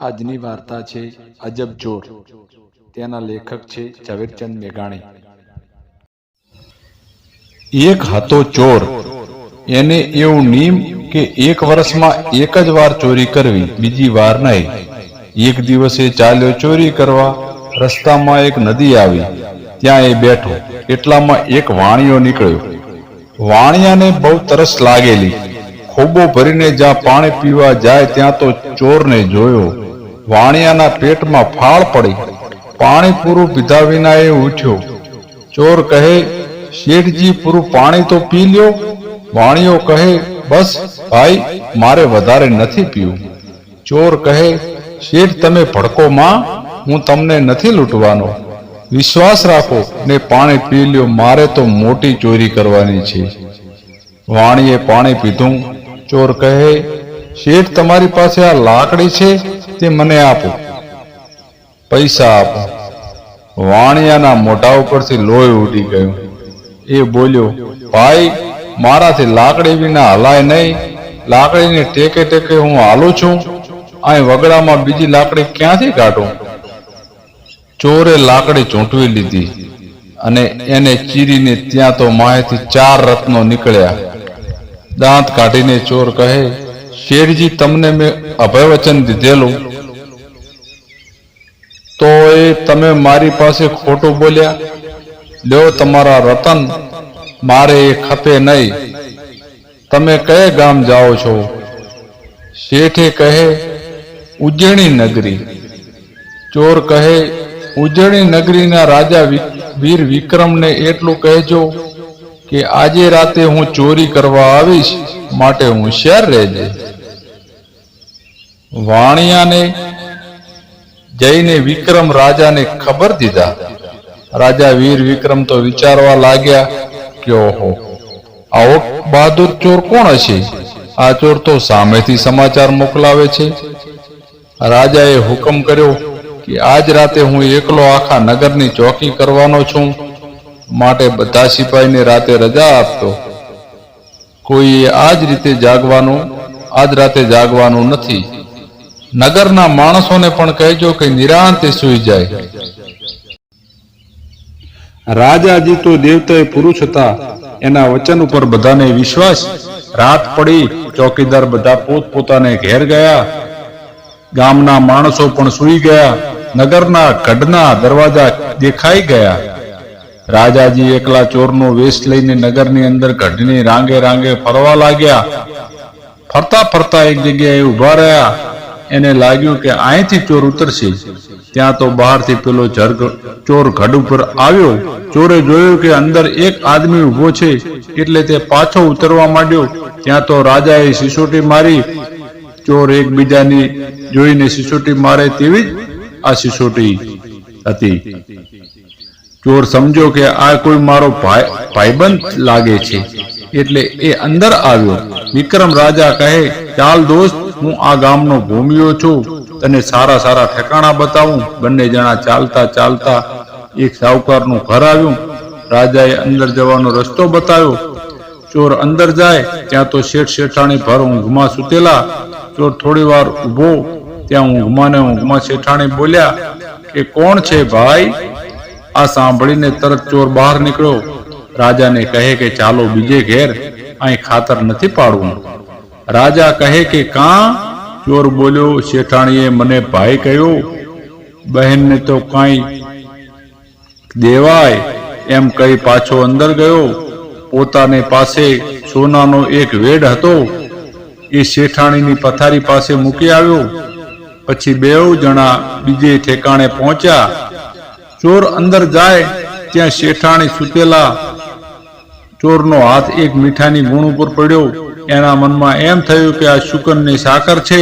આજની વાર્તા છે અજબ જોર. તેના લેખક છે ઝવેરચંદ મેઘાણી. એક હતો ચોર. એને એવું નિયમ કે એક વર્ષમાં એક જ વાર ચોરી કરવી, બીજી વાર નહીં. એક દિવસે ચાલ્યો ચોરી કરવા, રસ્તામાં એક નદી આવી. ત્યાં એ બેઠો. એટલામાં એક વાણિયો નીકળ્યો. વાણિયાને બહુ તરસ લાગેલી. ખોબો ભરીને જ્યાં પાણી પીવા જાય ત્યાં તો ચોરને જોયો. વાણિયાના પેટમાં ફાળ પડી. પાણી પૂરું પીધા વિના એ ઉઠ્યો. ચોર કહે, શેઠજી, પૂરું પાણી તો પી લ્યો. વાણિયો કહે, બસ, ભાઈ, મારે વધારે નથી પીવું. ચોર કહે, શેઠ, તમે ભડકો માં, હું તમને નથી લૂંટવાનો. વિશ્વાસ રાખો, ને પાણી પી લ્યો, મારે તો મોટી ચોરી કરવાની છે. વાણીએ પાણી પીધું. ચોર કહે શેઠ તમારી પાસે આ લાકડી છે તે મને આપો. પૈસા આપો. વાણિયાના મોઢા ઉપરથી લોહી ઉડી ગયું. એ બોલ્યો, ભાઈ, મારાથી લાકડી વિના હલાય નહીં. લાકડીને ટેકે ટેકે હું હાલું છું. અહીં વગડામાં બીજી લાકડી ક્યાંથી કાઢું? ચોરે લાકડી ચૂંટવી લીધી અને એને ચીરીને ત્યાં તો માહેથી ચાર રત્નો નીકળ્યા. દાંત કાઢીને ચોર કહે શેઠજી તમને મેં અભયવચન દીધેલું. તો એ તમે મારી પાસે ખોટું બોલ્યા? લ્યો તમારા રતન, મારે એ ખપે નહીં. તમે કયે ગામ જાઓ છો? શેઠે કહે ઉજ્જૈની નગરી. ચોર કહે ઉજ્જૈની નગરીના રાજા વીર વિક્રમને એટલું કહેજો કે આજે રાતે હું ચોરી કરવા આવીશ. માટે હોશિયાર રહેજે. વાણિયાને જઈને વિક્રમ રાજાને ખબર દીધા. રાજા વીર વિક્રમ તો વિચારવા લાગ્યા કે ઓહો, આવો બહાદુર ચોર કોણ હશે? આ ચોર તો સામેથી સમાચાર મોકલાવે છે. રાજાએ હુકમ કર્યો કે આજ રાતે હું એકલો આખા નગરની ચોકી કરવાનો છું. માટે બધા સિપાહીને રાતે રજા આપતો. કોઈએ આજ રીતે જાગવાનું, આજ રાતે જાગવાનું નથી. નગરના માણસોને પણ કહેજો કે નિરાંતે સૂઈ જાય. રાજાજી તો દેવતાએ પુરુષ હતા, એના વચન ઉપર બધાને વિશ્વાસ. રાત પડી, ચોકીદાર બધા પોતપોતાને ઘેર ગયા. ગામના માણસો પણ સૂઈ ગયા. નગરના ગઢના દરવાજા દેખાઈ ગયા. રાજાજી એકલા ચોરનો વેશ લઈને નગરની અંદર ગઢની રાંગે રાંગે ફરવા લાગ્યા. ફરતા ફરતા એક જગ્યાએ ઊભા રહ્યા. એને લાગ્યું કે અહીંથી ચોર ઉતરશે. ત્યાં તો બહારથી પેલો ચોર ઘડ ઉપર આવ્યો. ચોરે જોયું કે અંદર એક આદમી ઊભો છે. એટલે તે પાછો ઉતરવા માંડ્યો. ત્યાં તો રાજાએ સિસોટી મારી. ચોર એકબીજાની જોઈને સિસોટી મારે તેવી જ આ સિસોટી હતી. ચોર સમજો કે આ કોઈ મારો ભાઈ, ભાઈબંધ લાગે છે. એટલે એ અંદર આવ્યો. વિક્રમ રાજા કહે, ચાલ દોસ્ત, હું આ ગામનો ભૂમિયો છું તને સારા સારા ઠેકાણા બતાવું. બંને જણા ચાલતા ચાલતા એક સાવકારનું ઘર આવ્યું. રાજાએ અંદર જવાનો રસ્તો બતાવ્યો. ચોર અંદર જાય, ત્યાં તો શેઠ શેઠાણી ભર ઊંઘમાં સૂતેલા. ચોર થોડી વાર ઊભો, ત્યાં ઊંઘમાં ને ઊંઘમાં શેઠાણી બોલ્યા કે, કોણ છે ભાઈ? આ સાંભળીને તરત ચોર બહાર નીકળ્યો. રાજાને કહે કે ચાલો બીજે ઘેર, અહીં ખાતર નથી પાડવું. રાજા કહે કે કાં? ચોર બોલ્યો, શેઠાણીએ મને ભાઈ કહ્યો, બહેનને તો કાંઈ દેવાય, એમ કહી પાછો અંદર ગયો. પોતાને પાસે સોનાનો એક વેડ હતો. એ શેઠાણીની પથારી પાસે મૂકી આવ્યો. પછી બેઉ જણા બીજે ઠેકાણે પહોંચ્યા. ચોર અંદર જાય, ત્યાં શેઠાણી સૂતેલા ચોરનો હાથ એક મીઠાની ગુણ ઉપર પડ્યો. એના મનમાં એમ થયું કે આ શુકનની સાકર છે.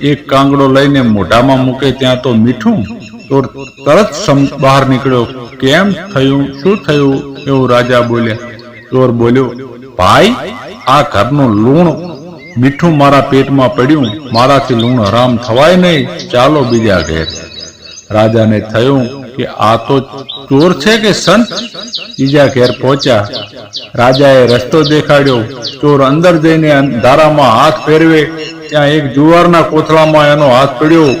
એક કાંગડો લઈને મોઢામાં મૂકે ત્યાં તો મીઠું. ચોર તરત બહાર નીકળ્યો. કેમ થયું? શું થયું? એવું રાજા બોલ્યા. ચોર બોલ્યો, ભાઈ, આ ઘરનું લૂણ મીઠું મારા પેટમાં પડ્યું. મારાથી લૂણ હરામ થવાય નહીં. ચાલો બીજા ઘેર. રાજાને થયું કે આ તો ચોર છે કે સંત? બીજા ઘેર પહોંચ્યા. રાજાએ રસ્તો દેખાડ્યો. ચોર અંદર જઈને ધારામાં હાથ ફેરવે. ત્યાં એક જુવારના કોથળામાં એનો હાથ પડ્યો.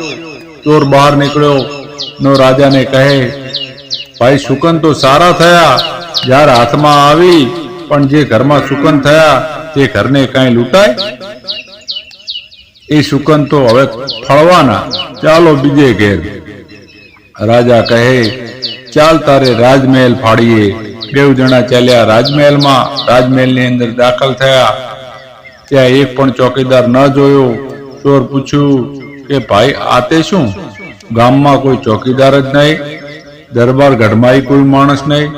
ચોર બહાર નીકળ્યો. નો રાજાને કહે, ભાઈ, સુકન તો સારા થયા. જ્યારે હાથમાં આવી, પણ જે ઘરમાં સુકન થયા, તે ઘરને કાંઈ લૂંટાય? એ સુકન તો હવે ફળવાના. ચાલો બીજે ઘેર. રાજા કહે, ચાલ તારે રાજમહેલ ફાડીએ. બેવ જણા ચાલ્યા રાજમહેલમાં. રાજમહેલની અંદર દાખલ થયા. ત્યાં એક પણ ચોકીદાર ન જોયો. ચોર પૂછ્યું કે, ભાઈ, આ તે શું? ગામમાં કોઈ ચોકીદાર જ નહીં? દરબાર ગઢમાં કોઈ માણસ નહીં?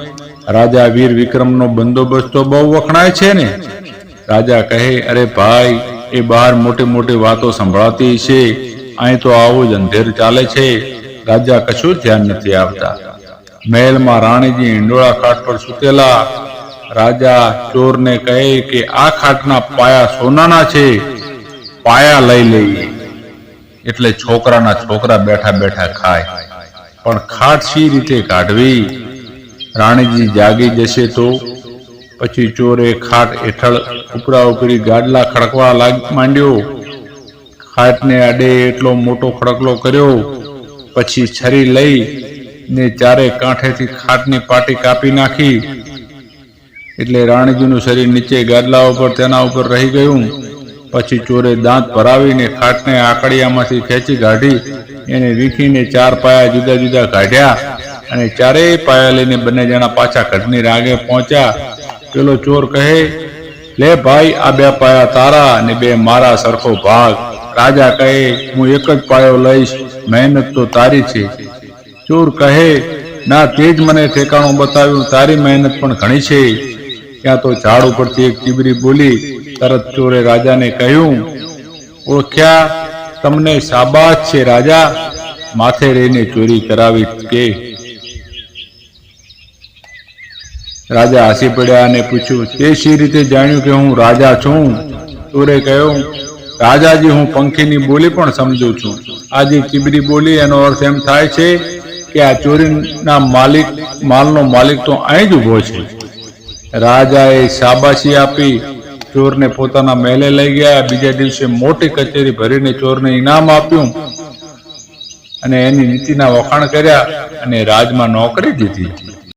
રાજા વીર વિક્રમનો બંદોબસ્ત તો બહુ વખણાય છે ને. રાજા કહે, અરે ભાઈ, એ બહાર મોટી મોટી વાતો સંભળાતી છે. અહીં તો આવું જ અંધેર ચાલે છે. રાજા કશું ધ્યાન નથી આવતા. મહેલમાં રાણીજી હિંડોળા ખાટ પર સૂતેલા. રાજા ચોરને કહે કે આ ખાટના પાયા સોનાના છે. પાયા લઈ લઈએ. એટલે છોકરાના છોકરા બેઠા બેઠા ખાય. પણ ખાટ સી રીતે કાઢવી? રાણીજી જાગી જશે તો? પછી ચોરે ખાટ હેઠળ ઉપરા ઉપરી ગાડલા ખડકવા લાગ માંડ્યો. ખાટને અડે એટલો મોટો ખડકલો કર્યો. પછી છરી લઈ ને ચારે કાંઠેથી ખાટની પાટી કાપી નાખી. એટલે રાણીજીનું શરીર નીચે ગાદલા ઉપર તેના ઉપર રહી ગયું. પછી ચોરે દાંત ભરાવીને ખાટને આકડિયામાંથી ખેંચી કાઢી, એને વીખીને ચાર પાયા જુદા જુદા કાઢ્યા અને ચારેય પાયા લઈને બંને જણા પાછા ઘરની રાગે પહોંચ્યા. પેલો ચોર કહે, લે ભાઈ, આ બે પાયા તારા અને બે મારા સરખો ભાગ. રાજા કહે, હું એક જ પાયો લઈશ, મહેનત તો તારી છે. ચોર કહે, ના, તે જ મને ઠેકાણું બતાવ્યું, તારી મહેનત પણ ઘણી છે. ત્યાં તો ઝાડ ઉપરથી એક ચીબરી બોલી તરત ચોરે રાજાને કહ્યું, ઓળખ્યા, તમને શાબાશ છે રાજા, માથે રહીને ચોરી કરાવી કે. રાજા હસી પડ્યા અને પૂછ્યું, તે શી રીતે જાણ્યું કે હું રાજા છું? ચોરે કહ્યું રાજાજી, હું પંખીની બોલી પણ સમજુ છું. આજે ચીબરી બોલી, એનો અર્થ એમ થાય છે કે આ ચોરીના માલિક, માલનો માલિક તો અહીં જ ઊભો છે. રાજાએ શાબાશી આપી, ચોરને પોતાના મહેલે લઈ ગયા. બીજા દિવસે મોટી કચેરી ભરીને ચોરને ઇનામ આપ્યું અને એની નીતિના વખાણ કર્યા અને રાજમાં નોકરી દીધી.